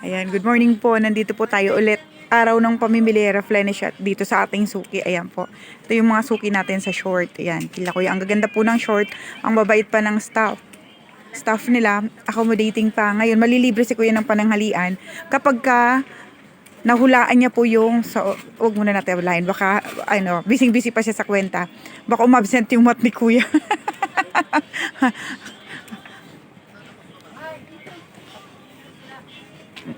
Ayan, good morning po. Nandito po tayo ulit. Araw ng pamimili, replenish at dito sa ating suki. Ayan po. Ito yung mga suki natin sa short. Ayan, kila kuya. Ang gaganda po ng short. Ang babait pa ng staff. Staff nila, accommodating pa. Ngayon, malilibre si kuya ng pananghalian. Kapag ka nahulaan niya po yung sa wag muna natin walain baka ano busy busy pa siya sa kwenta baka umabsent yung mat ni kuya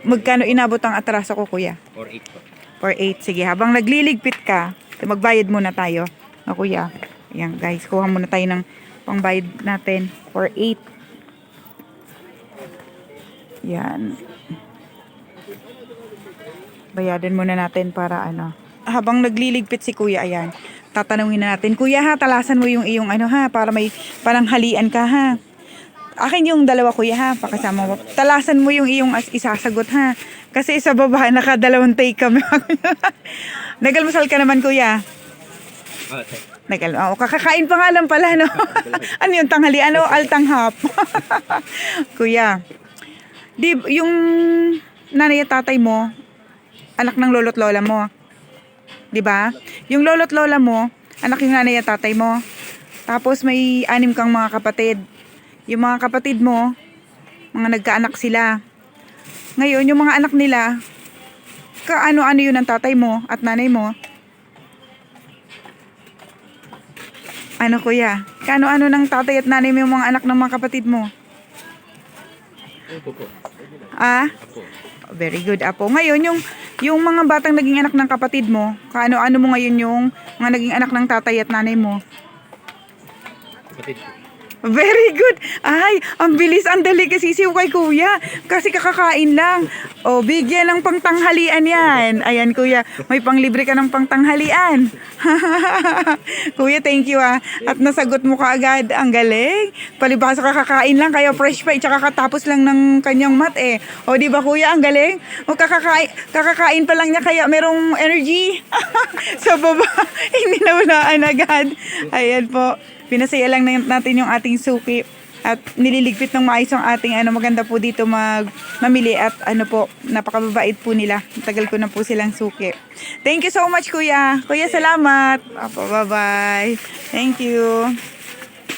magkano inabot ang atraso ko kuya Or 8 po. For 8. Sige, habang nagliligpit ka, magbayad muna tayo. O kuya. Ayan guys, kuha muna tayo ng pangbayad natin for 8. Yan. Bayadan muna natin para ano. Habang nagliligpit si kuya, ayan. Tatanungin na natin, kuya ha, talasan mo yung iyong ano ha, para may parang halian ka ha. Akin yung dalawa kuya ha, pakasama mo. Talasan mo yung iyong as- isasagot ha. Kasi sa baba, nakadalawang take kami. Nagalmasal ka naman kuya. Ah. Nagal, oh, kakakain pa nga lang pala, no? ano yung tanghali? Ano? Altanghap. kuya, di, yung nanay at tatay mo, anak ng lolo't lola mo. Di ba? Yung lolo't lola mo, anak yung nanay at tatay mo. Tapos may anim kang mga kapatid. Yung mga kapatid mo, mga nagkaanak sila. Ngayon, yung mga anak nila, kaano-ano yun ang tatay mo at nanay mo. Ano kuya? Kaano-ano ng tatay at nanay mo yung mga anak ng mga kapatid mo? Opo po. Ah? Apo. Very good, Apo. Ngayon, yung, yung mga batang naging anak ng kapatid mo, kaano-ano mo ngayon yung mga naging anak ng tatay at nanay mo? Kapatid po. Very good. Ay, ang bilis, ang dali kasi siw kay kuya. Kasi kakakain lang. O, bigyan ng pangtanghalian yan. Ayan, kuya. May panglibre ka ng pangtanghalian. kuya, thank you ah. At nasagot mo ka agad. Ang galing. Palibasa kakakain lang, kaya fresh pa. Tsaka katapos lang ng kanyang mat eh. O, di ba kuya, ang galing? O, kakakain, kakakain pa lang niya, kaya merong energy. Sa baba, hindi nawalaan agad. Ayan po. Pinasaya lang na- natin yung ating suki at nililigpit ng maayos ang ating ano maganda po dito mag mamili at ano po napakababait po nila. Tagal ko na po silang suki. Thank you so much kuya. Kuya salamat. Apo, bye bye thank you